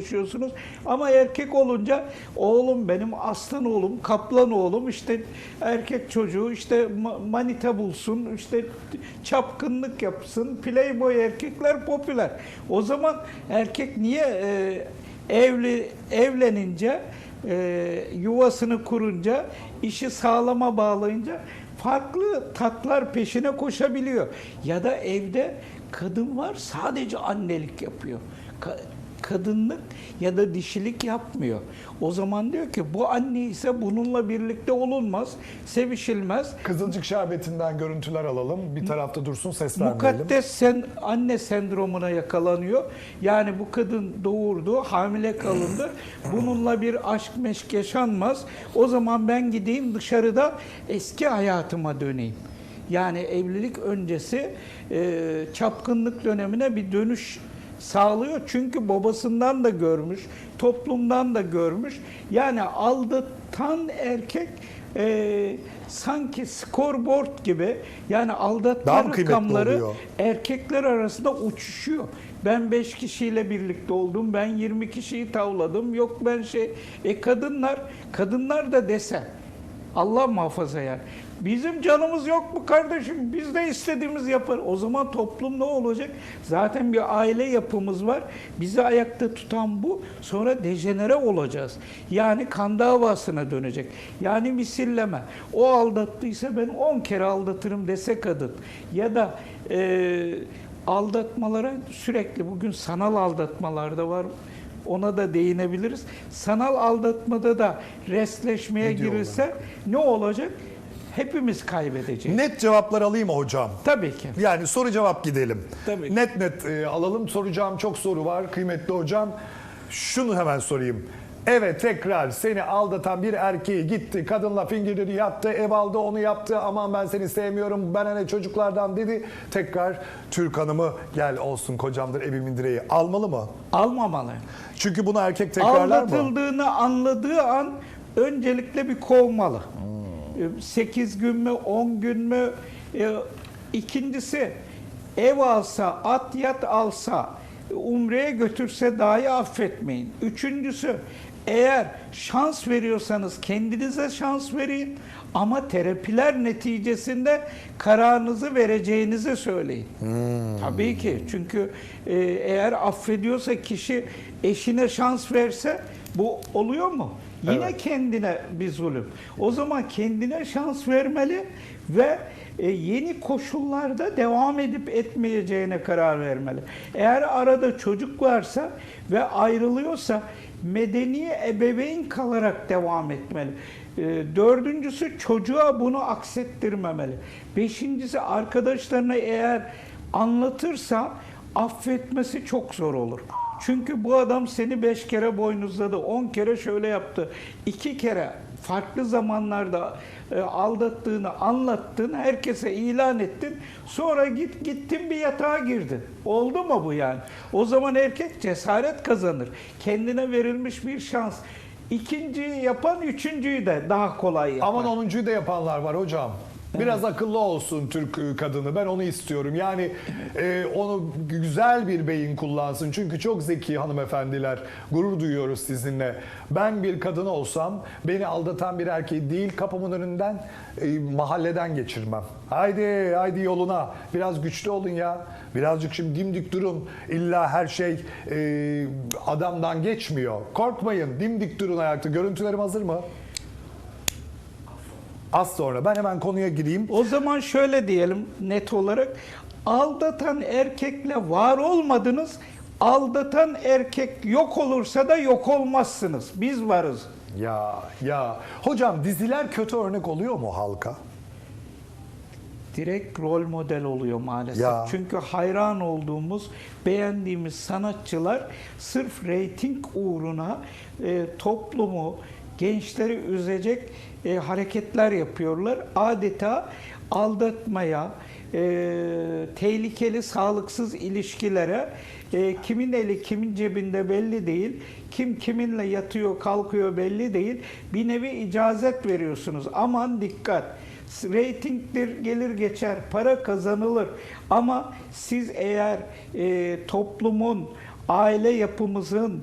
çalışıyorsunuz. Ama erkek olunca oğlum benim aslan oğlum, kaplan oğlum işte erkek çocuğu işte ma- manita bulsun, işte çapkınlık yapsın. Playboy erkekler popüler. O zaman erkek niye e, evli evlenince e, yuvasını kurunca, işi sağlama bağlayınca farklı tatlar peşine koşabiliyor. Ya da evde kadın var sadece annelik yapıyor. Ka- kadınlık ya da dişilik yapmıyor. O zaman diyor ki bu anne ise bununla birlikte olunmaz, sevişilmez. Kızılcık şerbetinden görüntüler alalım. Bir tarafta dursun ses vermeyelim. Mukaddes sen, anne sendromuna yakalanıyor. Yani bu kadın doğurdu, hamile kalındı. Bununla bir aşk meşk yaşanmaz. O zaman ben gideyim dışarıda eski hayatıma döneyim. Yani evlilik öncesi e, çapkınlık dönemine bir dönüş sağlıyor. Çünkü babasından da görmüş, toplumdan da görmüş. Yani aldatan erkek e, sanki scoreboard gibi yani aldatma rakamları oluyor? erkekler arasında uçuşuyor. Ben 5 kişiyle birlikte oldum, ben 20 kişiyi tavladım, yok ben şey... E kadınlar, kadınlar da dese, Allah muhafaza yani. Bizim canımız yok mu kardeşim? Biz de istediğimiz yapar. O zaman toplum ne olacak? Zaten bir aile yapımız var. Bizi ayakta tutan bu. Sonra dejenere olacağız. Yani kan davasına dönecek. Yani misilleme. O aldattıysa ben 10 kere aldatırım dese kadın. Ya da e, aldatmalara sürekli bugün sanal aldatmalar da var. Ona da değinebiliriz. Sanal aldatmada da restleşmeye Ne girilse ne olacak? Hepimiz kaybedeceğiz. Net cevaplar alayım hocam? Tabii ki. Yani soru cevap gidelim. Tabii. Net net e, alalım. Soracağım çok soru var kıymetli hocam. Şunu hemen sorayım. Evet tekrar seni aldatan bir erkeği gitti kadınla fingirleri yattı ev aldı onu yaptı aman ben seni sevmiyorum ben hani çocuklardan dedi tekrar Türk hanımı gel olsun kocamdır evimin direği almalı mı? Almamalı. Çünkü bunu erkek tekrarlar mı? Aldatıldığını anladığı an öncelikle bir kovmalı. Hmm. 8 gün mü, 10 gün mü? E, İkincisi ev alsa, at yat alsa, umreye götürse dahi affetmeyin. Üçüncüsü eğer şans veriyorsanız kendinize şans verin ama terapiler neticesinde kararınızı vereceğinizi söyleyin. Tabii ki çünkü e, eğer affediyorsa kişi eşine şans verse bu oluyor mu? Yine Evet. kendine bir zulüm. O zaman kendine şans vermeli ve e, yeni koşullarda devam edip etmeyeceğine karar vermeli. Eğer arada çocuk varsa ve ayrılıyorsa medeni ebeveyn kalarak devam etmeli. E, Dördüncüsü çocuğa bunu aksettirmemeli. Beşincisi arkadaşlarına eğer anlatırsa affetmesi çok zor olur. Çünkü bu adam seni beş kere boynuzladı, on kere şöyle yaptı, iki kere farklı zamanlarda e, aldattığını anlattın, herkese ilan ettin. Sonra git gittin bir yatağa girdin. Oldu mu bu yani? O zaman erkek cesaret kazanır. Kendine verilmiş bir şans. İkinciyi yapan üçüncüyü de daha kolay yapar. Aman onuncuyu da yapanlar var hocam. Biraz akıllı olsun Türk e, kadını. Ben onu istiyorum. Yani e, onu güzel bir beyin kullansın. Çünkü çok zeki hanımefendiler. Gurur duyuyoruz sizinle. Ben bir kadın olsam beni aldatan bir erkeği değil kapımın önünden e, mahalleden geçirmem. Haydi haydi yoluna. Biraz güçlü olun ya. Birazcık şimdi dimdik durun. İlla her şey e, adamdan geçmiyor. Korkmayın. Dimdik durun ayakta. Görüntülerim hazır mı? Az sonra. Ben hemen konuya gireyim. O zaman şöyle diyelim net olarak aldatan erkekle var olmadınız. Aldatan erkek yok olursa da yok olmazsınız. Biz varız. Ya ya. Hocam diziler kötü örnek oluyor mu halka? Direkt rol model oluyor maalesef. Ya. Çünkü hayran olduğumuz, beğendiğimiz sanatçılar sırf reyting uğruna e, toplumu, gençleri üzecek e, hareketler yapıyorlar. Adeta aldatmaya, e, tehlikeli, sağlıksız ilişkilere, e, kimin eli kimin cebinde belli değil, kim kiminle yatıyor, kalkıyor belli değil. Bir nevi icazet veriyorsunuz. Aman dikkat. Ratingdir gelir geçer, para kazanılır. Ama siz eğer e, toplumun aile yapımızın,